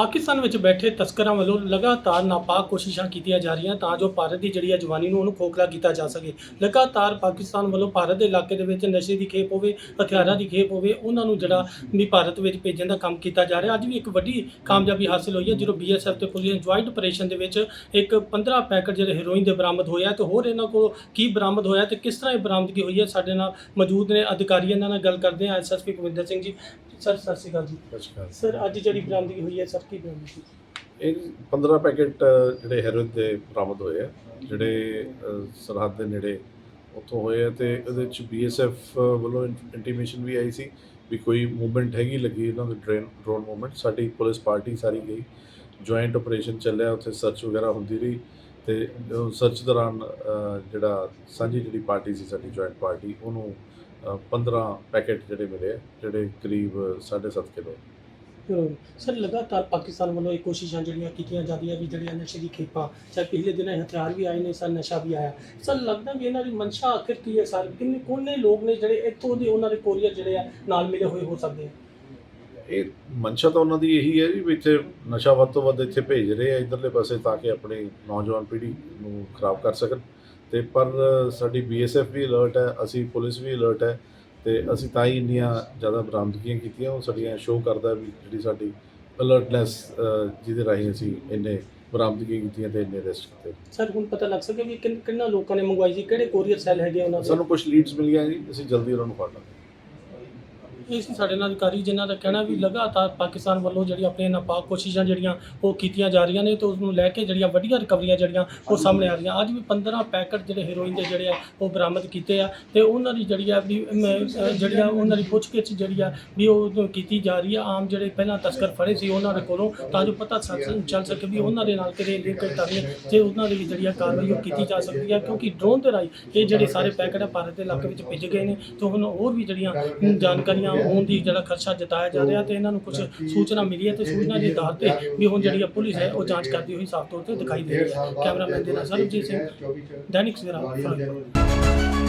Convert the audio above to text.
ਪਾਕਿਸਤਾਨ ਵਿੱਚ ਬੈਠੇ ਤਸਕਰਾਂ ਵੱਲੋਂ ਲਗਾਤਾਰ ਨਾਪਾਕ ਕੋਸ਼ਿਸ਼ਾਂ ਕੀਤੀਆਂ ਜਾ ਰਹੀਆਂ ਤਾਂ ਜੋ ਭਾਰਤ ਦੀ ਜਿਹੜੀ ਹੈ ਜਵਾਨੀ ਨੂੰ ਉਹਨੂੰ ਖੋਖਲਾ ਕੀਤਾ ਜਾ ਸਕੇ। ਲਗਾਤਾਰ ਪਾਕਿਸਤਾਨ ਵੱਲੋਂ ਭਾਰਤ ਦੇ ਇਲਾਕੇ ਦੇ ਵਿੱਚ ਨਸ਼ੇ ਦੀ ਖੇਪ ਹੋਵੇ, ਹਥਿਆਰਾਂ ਦੀ ਖੇਪ ਹੋਵੇ, ਉਹਨਾਂ ਨੂੰ ਜਿਹੜਾ ਵੀ ਭਾਰਤ ਵਿੱਚ ਭੇਜਣ ਦਾ ਕੰਮ ਕੀਤਾ ਜਾ ਰਿਹਾ। ਅੱਜ ਵੀ ਇੱਕ ਵੱਡੀ ਕਾਮਯਾਬੀ ਹਾਸਲ ਹੋਈ ਹੈ, ਜਦੋਂ ਬੀਐਸਐਫ ਤੇ ਪੁਲਿਸ ਦੇ ਜੁਆਇੰਟ ਆਪਰੇਸ਼ਨ ਦੇ ਵਿੱਚ ਇੱਕ 15 ਪੈਕੇਟ ਜਿਹੜੇ ਹੈਰੋਇਨ ਦੇ ਬਰਾਮਦ ਹੋਇਆ ਤੇ ਹੋਰ ਇਹਨਾਂ ਕੋਲ ਕੀ ਬਰਾਮਦ ਹੋਇਆ ਤੇ ਕਿਸ ਤਰ੍ਹਾਂ ਇਹ ਬਰਾਮਦਗੀ ਹੋਈ ਹੈ, ਸਾਡੇ ਨਾਲ ਮੌਜੂਦ ਨੇ ਅਧਿਕਾਰੀ ਇਹਨਾਂ ਨਾਲ ਗੱਲ ਕਰਦੇ ਹਾਂ ਐਸਐਸਪੀ ਕੁਵਿੰਦਰ ਸਿੰਘ ਜੀ। ਸਰ ਸਤਿ ਸ਼੍ਰੀ ਅਕਾਲ ਜੀ। ਨਮਸਕਾਰ ਸਰ ਅੱਜ ਜਿਹੜੀ ਬਰਾਮਦਗੀ ਹੋਈ ਹੈ ਸਰ ਕੀ ਬਰਾਮਦਗੀ ਇਹ 15 ਪੈਕੇਟ ਅ, ਜਿਹੜੇ ਹੈਰੋਇਨ ਦੇ ਬਰਾਮਦ ਹੋਏ ਆ ਜਿਹੜੇ ਅ, ਸਰਹੱਦ ਦੇ ਨੇੜੇ ਉੱਥੋਂ ਹੋਏ ਆ ਤੇ ਉਹਦੇ ਚ ਬੀਐਸਐਫ ਵੱਲੋਂ ਇੰਟੀਮੇਸ਼ਨ ਵੀ ਆਈ ਸੀ ਵੀ ਕੋਈ ਮੂਵਮੈਂਟ ਹੈਗੀ ਲੱਗੀ ਇਹਨਾਂ ਦੇ ਡਰੇਨ ਡਰੋਨ ਮੂਵਮੈਂਟ ਸਾਡੀ ਪੁਲਿਸ ਪਾਰਟੀ ਸਾਰੀ ਗਈ। ਜੁਆਇੰਟ ਆਪਰੇਸ਼ਨ ਚੱਲਿਆ ਉੱਥੇ ਸਰਚ ਵਗੈਰਾ ਹੁੰਦੀ ਰਹੀ ਤੇ ਸਰਚ ਦੌਰਾਨ ਅ, ਜਿਹੜਾ ਸਾਂਝੀ ਜਿਹੜੀ ਪਾਰਟੀ ਸੀ ਸਾਡੀ ਜੁਆਇੰਟ ਪਾਰਟੀ ਉਹਨੂੰ 15 ਪੈਕੇਟ ਜਿਹੜੇ ਮਿਲੇ ਆ, ਜਿਹੜੇ ਕਰੀਬ 7.5 ਕਿਲੋ। ਸਰ ਲਗਾਤਾਰ ਪਾਕਿਸਤਾਨ ਵੱਲੋਂ ਇਹ ਕੋਸ਼ਿਸ਼ਾਂ ਜਿਹੜੀਆਂ ਕੀਤੀਆਂ ਜਾਂਦੀਆਂ ਵੀ ਜਿਹੜੀਆਂ ਨਸ਼ੇ ਦੀ ਖੇਪਾਂ ਚਾਹੇ ਪਿਛਲੇ ਦਿਨਾਂ ਇਹ ਹਥਿਆਰ ਵੀ ਆਏ ਨੇ ਸਰ ਨਸ਼ਾ ਵੀ ਆਇਆ। ਸਰ ਲੱਗਦਾ ਵੀ ਇਹਨਾਂ ਦੀ ਮਨਸ਼ਾ ਆਖਿਰ ਕੀ ਹੈ ਸਰ? ਕਿੰਨੇ ਕੋਨੇ ਲੋਕ ਨੇ ਜਿਹੜੇ ਇੱਥੋਂ ਦੇ ਉਹਨਾਂ ਦੇ ਕੋਰੀਅਰ ਜਿਹੜੇ ਆ ਨਾਲ ਮਿਲੇ ਹੋਏ ਹੋ ਸਕਦੇ ਆ? ਇਹ ਮਨਸ਼ਾ ਤਾਂ ਉਹਨਾਂ ਦੀ ਇਹੀ ਹੈ ਜੀ ਵੀ ਇੱਥੇ ਨਸ਼ਾ ਵੱਧ ਤੋਂ ਵੱਧ ਇੱਥੇ ਭੇਜ ਰਹੇ ਆ ਇਧਰਲੇ ਪਾਸੇ ਤਾਂ ਕਿ ਆਪਣੀ ਨੌਜਵਾਨ ਪੀੜ੍ਹੀ ਨੂੰ ਖਰਾਬ ਕਰ ਸਕਣ। ਤੇ ਪਰ ਸਾਡੀ ਬੀਐਸਐਫ ਵੀ ਅਲਰਟ ਹੈ ਅਸੀਂ ਪੁਲਿਸ ਵੀ ਅਲਰਟ ਹੈ ਤੇ ਅਸੀਂ ਤਾਂ ਹੀ ਇੰਨੀਆਂ ਜ਼ਿਆਦਾ ਬਰਾਮਦਗੀਆਂ ਕੀਤੀਆਂ ਉਹ ਸਾਡੀਆਂ ਸ਼ੋਅ ਕਰਦਾ ਵੀ ਜਿਹੜੀ ਸਾਡੀ ਅਲਰਟਨੈਸ ਜਿਹਦੇ ਰਾਹੀਂ ਅਸੀਂ ਇੰਨੇ ਬਰਾਮਦਗੀਆਂ ਕੀਤੀਆਂ ਤੇ ਇੰਨੇ ਅਰੈਸਟ ਕੀਤੇ। ਸਰ ਹੁਣ ਪਤਾ ਲੱਗ ਸਕੇ ਵੀ ਕਿੰਨ ਕਿੰਨਾ ਲੋਕਾਂ ਨੇ ਮੰਗਵਾਈ ਸੀ ਕਿਹੜੇ ਕੋਰੀਅਰ ਸੈੱਲ ਹੈਗੇ ਉਹਨਾਂ ਦੇ? ਸਾਨੂੰ ਕੁਝ ਲੀਡਸ ਮਿਲੀਆਂ ਜੀ ਅਸੀਂ ਜਲਦੀ ਉਹਨਾਂ ਨੂੰ ਫੜ ਲਾਂਗੇ। ਇਹ ਸਾਡੇ ਨਾਲ ਅਧਿਕਾਰੀ ਜਿਨ੍ਹਾਂ ਦਾ ਕਹਿਣਾ ਵੀ ਲਗਾਤਾਰ ਪਾਕਿਸਤਾਨ ਵੱਲੋਂ ਜਿਹੜੀ ਆਪਣੀਆਂ ਨਾਪਾਕ ਕੋਸ਼ਿਸ਼ਾਂ ਜਿਹੜੀਆਂ ਉਹ ਕੀਤੀਆਂ ਜਾ ਰਹੀਆਂ ਨੇ ਤੇ ਉਸ ਨੂੰ ਲੈ ਕੇ ਜਿਹੜੀਆਂ ਵੱਡੀਆਂ ਰਿਕਵਰੀਆਂ ਜਿਹੜੀਆਂ ਉਹ ਸਾਹਮਣੇ ਆ ਰਹੀਆਂ। ਅੱਜ ਵੀ 15 ਪੈਕਟ ਜਿਹੜੇ ਹੈਰੋਇਨ ਦੇ ਜਿਹੜੇ ਆ ਉਹ ਬਰਾਮਦ ਕੀਤੇ ਆ ਤੇ ਉਹਨਾਂ ਦੀ ਜਿਹੜੀ ਆ ਵੀ ਅਮ, ਅ, ਜਿਹੜੀਆਂ ਉਹਨਾਂ ਦੀ ਪੁੱਛਗਿੱਛ ਜਿਹੜੀ ਆ ਵੀ ਉਹ ਕੀਤੀ ਜਾ ਰਹੀ ਆ ਆਮ ਜਿਹੜੇ ਪਹਿਲਾਂ ਤਸਕਰ ਫੜੇ ਸੀ ਉਹਨਾਂ ਦੇ ਕੋਲੋਂ ਤਾਂ ਜੋ ਪਤਾ ਚੱਲ ਸਕੇ ਵੀ ਉਹਨਾਂ ਦੇ ਨਾਲ ਕਿਹੜੇ ਲਿੰਕ ਕਰਨੀ ਤੇ ਉਹਨਾਂ ਦੀ ਵੀ ਜਿਹੜੀ ਆ ਕਾਰਵਾਈ ਉਹ ਕੀਤੀ ਜਾ ਸਕਦੀ ਆ ਕਿਉਂਕਿ ਡਰੋਨ ਦੇ ਰਾਹੀਂ ਇਹ ਜਿਹੜੇ ਸਾਰੇ ਪੈਕਟ ਆ ਭਾਰਤ ਦੇ ਇਲਾਕੇ ਵਿੱਚ ਭੇਜੇ ਗਏ ਨੇ ਤੇ ਹੁਣ ਹੋਰ ਵੀ ਜਿਹੜੀਆਂ ਜਾਣਕਾਰੀਆਂ ਹੋਣ ਦੀ ਜਿਹੜਾ ਖਰਚਾ ਜਤਾਇਆ ਜਾ ਰਿਹਾ ਤੇ ਇਹਨਾਂ ਨੂੰ ਕੁਝ ਸੂਚਨਾ ਮਿਲੀ ਹੈ ਤੇ ਸੂਚਨਾ ਦੇ ਆਧਾਰ ਤੇ ਵੀ ਹੁਣ ਜਿਹੜੀ ਪੁਲਿਸ ਹੈ ਉਹ ਜਾਂਚ ਕਰਦੀ ਹੋਈ ਸਾਫ਼ ਤੌਰ ਤੇ ਦਿਖਾਈ ਦੇ ਰਹੀ ਹੈ। ਕੈਮਰਾਮੈਨ ਦੇ ਨਾਲ ਸਰਬਜੀਤ ਸਿੰਘ ਦੈਨਿਕ ਸਵੇਰਾ